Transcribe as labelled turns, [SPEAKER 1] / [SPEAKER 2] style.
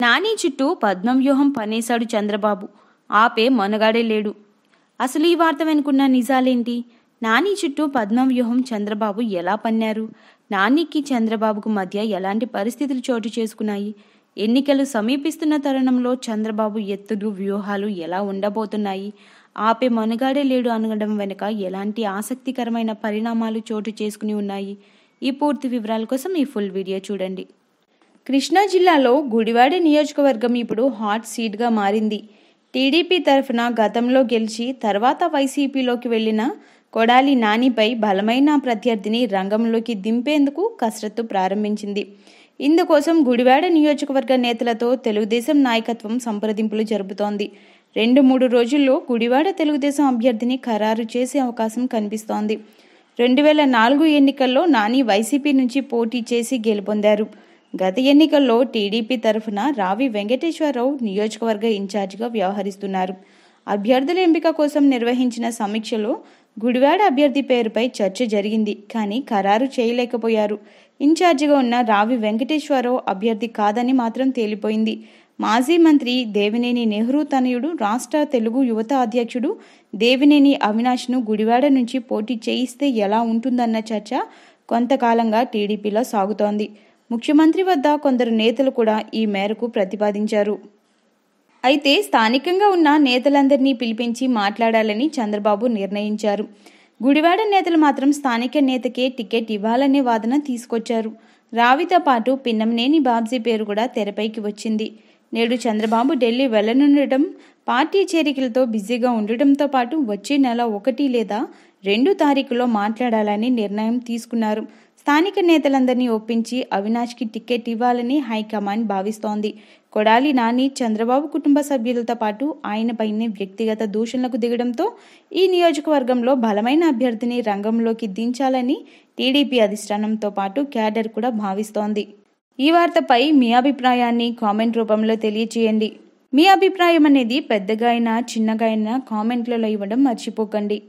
[SPEAKER 1] నాని చుట్టూ పద్మవ్యూహం పనేశాడు చంద్రబాబు. ఆపే మనగాడే లేడు. అసలు ఈ వార్త వెనుకున్న నిజాలేంటి? నాని చుట్టూ పద్మవ్యూహం చంద్రబాబు ఎలా పన్నారు? నానికి చంద్రబాబుకు మధ్య ఎలాంటి పరిస్థితులు చోటు చేసుకున్నాయి? ఎన్నికలు సమీపిస్తున్న తరుణంలో చంద్రబాబు ఎత్తులు వ్యూహాలు ఎలా ఉండబోతున్నాయి? ఆపే మనుగాడే లేడు అనడం వెనుక ఎలాంటి ఆసక్తికరమైన పరిణామాలు చోటు చేసుకుని ఉన్నాయి? ఈ పూర్తి వివరాల కోసం ఈ ఫుల్ వీడియో చూడండి. కృష్ణా జిల్లాలో గుడివాడ నియోజకవర్గం ఇప్పుడు హాట్ సీట్గా మారింది. టీడీపీ తరఫున గతంలో గెలిచి తర్వాత వైసీపీలోకి వెళ్ళిన కొడాలి నానిపై బలమైన ప్రత్యర్థిని రంగంలోకి దింపేందుకు కసరత్తు ప్రారంభించింది. ఇందుకోసం గుడివాడ నియోజకవర్గ నేతలతో తెలుగుదేశం నాయకత్వం సంప్రదింపులు జరుపుతోంది. రెండు మూడు రోజుల్లో గుడివాడ తెలుగుదేశం అభ్యర్థిని ఖరారు చేసే అవకాశం కనిపిస్తోంది. రెండు వేల నాలుగు ఎన్నికల్లో నాని వైసీపీ నుంచి పోటీ చేసి గెలుపొందారు. గత ఎన్నికల్లో టీడీపీ తరఫున రావి వెంకటేశ్వరరావు నియోజకవర్గ ఇన్ఛార్జిగా వ్యవహరిస్తున్నారు. అభ్యర్థుల ఎంపిక కోసం నిర్వహించిన సమీక్షలో గుడివాడ అభ్యర్థి పేరుపై చర్చ జరిగింది. కానీ ఖరారు చేయలేకపోయారు. ఇన్ఛార్జిగా ఉన్న రావి వెంకటేశ్వరరావు అభ్యర్థి కాదని మాత్రం తేలిపోయింది. మాజీ మంత్రి దేవినేని నెహ్రూ తనయుడు రాష్ట్ర తెలుగు యువత అధ్యక్షుడు దేవినేని అవినాష్ను గుడివాడ నుంచి పోటీ చేయిస్తే ఎలా ఉంటుందన్న చర్చ కొంతకాలంగా టీడీపీలో సాగుతోంది. ముఖ్యమంత్రి వద్ద కొందరు నేతలు కూడా ఈ మేరకు ప్రతిపాదించారు. అయితే స్థానికంగా ఉన్న నేతలందరినీ పిలిపించి మాట్లాడాలని చంద్రబాబు నిర్ణయించారు. గుడివాడ నేతలు మాత్రం స్థానిక నేతకే టికెట్ ఇవ్వాలనే వాదన తీసుకొచ్చారు. రావితో పాటు పిన్నంనేని బాబ్జీ పేరు కూడా తెరపైకి వచ్చింది. నేడు చంద్రబాబు ఢిల్లీ వెళ్ళనుండటం పార్టీ చేరికలతో బిజీగా ఉండటంతో పాటు వచ్చే నెల ఒకటి లేదా రెండు తారీఖులో మాట్లాడాలని నిర్ణయం తీసుకున్నారు. స్థానిక నేతలందరినీ ఒప్పించి అవినాష్కి టికెట్ ఇవ్వాలని హైకమాండ్ భావిస్తోంది. కొడాలి నాని చంద్రబాబు కుటుంబ సభ్యులతో పాటు ఆయనపైనే వ్యక్తిగత దూషణలకు దిగడంతో ఈ నియోజకవర్గంలో బలమైన అభ్యర్థిని రంగంలోకి దించాలని టీడీపీ అధిష్టానంతో పాటు క్యాడర్ కూడా భావిస్తోంది. ఈ వార్తపై మీ అభిప్రాయాన్ని కామెంట్ రూపంలో తెలియచేయండి. మీ అభిప్రాయం అనేది పెద్దగా అయినా చిన్నగా అయినా కామెంట్లలో ఇవ్వడం మర్చిపోకండి.